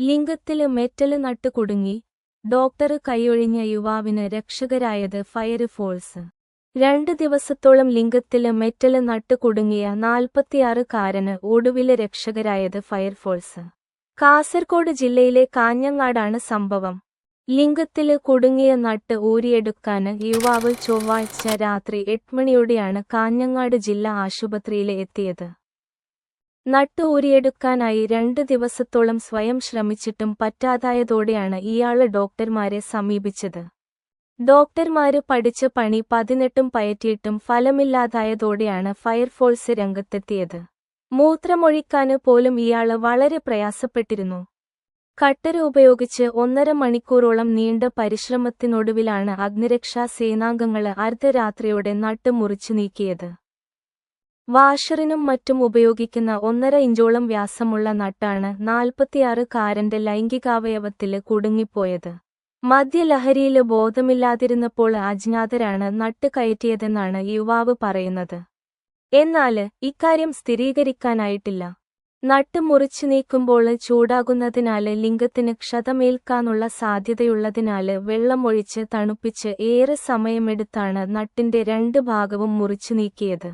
ലിംഗത്തിൽ metal നട്ട് കൊടുങ്ങി doctor കൈയൊഴിഞ്ഞ യുവാവിന് രക്ഷകരായത് fire force രണ്ട് ദിവസത്തോളം ലിംഗത്തിൽ മെറ്റൽ നട്ട് കുടുങ്ങിയ നാൽപ്പത്തിയാറുകാരന് ഒടുവിൽ രക്ഷകരായത് ഫയർഫോഴ്സ് കാസർഗോഡ് ജില്ലയിലെ കാഞ്ഞങ്ങാടാണ് സംഭവം. ലിംഗത്തിൽ കുടുങ്ങിയ നട്ട് ഊരിയെടുക്കാന് യുവാവ് ചൊവ്വാഴ്ച രാത്രി എട്ട് മണിയോടെയാണ് കാഞ്ഞങ്ങാട് ജില്ലാ ആശുപത്രിയിൽ എത്തിയത്. നട്ട് ഊരിയെടുക്കാനായി രണ്ട് ദിവസത്തോളം സ്വയം ശ്രമിച്ചിട്ടും പറ്റാതായതോടെയാണ് ഇയാൾ ഡോക്ടർമാരെ സമീപിച്ചത്. ഡോക്ടർമാര് പഠിച്ച പണി പതിനെട്ടും പയറ്റിയിട്ടും ഫലമില്ലാതായതോടെയാണ് ഫയർഫോഴ്സ് രംഗത്തെത്തിയത്. മൂത്രമൊഴിക്കാന് പോലും ഇയാൾ വളരെ പ്രയാസപ്പെട്ടിരുന്നു. കട്ടര ഉപയോഗിച്ച് ഒന്നര മണിക്കൂറോളം നീണ്ട പരിശ്രമത്തിനൊടുവിലാണ് അഗ്നിരക്ഷാ സേനാംഗങ്ങൾ അർദ്ധരാത്രിയോടെ നട്ട് മുറിച്ചു നീക്കിയത്. വാഷറിനും മറ്റും ഉപയോഗിക്കുന്ന ഒന്നര ഇഞ്ചോളം വ്യാസമുള്ള നട്ടാണ് നാൽപ്പത്തിയാറ് കാരന്റെ ലൈംഗികാവയവത്തിൽ കുടുങ്ങിപ്പോയത്. മദ്യലഹരിയിൽ ബോധമില്ലാതിരുന്നപ്പോൾ അജ്ഞാതരാണ് നട്ട് കയറ്റിയതെന്നാണ് യുവാവ് പറയുന്നത്. എന്നാൽ ഇക്കാര്യം സ്ഥിരീകരിക്കാനായിട്ടില്ല. നട്ട് മുറിച്ചു നീക്കുമ്പോൾ ചൂടാകുന്നതിനാല് ലിംഗത്തിന് ക്ഷതമേൽക്കാനുള്ള സാധ്യതയുള്ളതിനാല് വെള്ളമൊഴിച്ച് തണുപ്പിച്ച് ഏറെ സമയമെടുത്താണ് നട്ടിന്റെ രണ്ട് ഭാഗവും മുറിച്ചു നീക്കിയത്.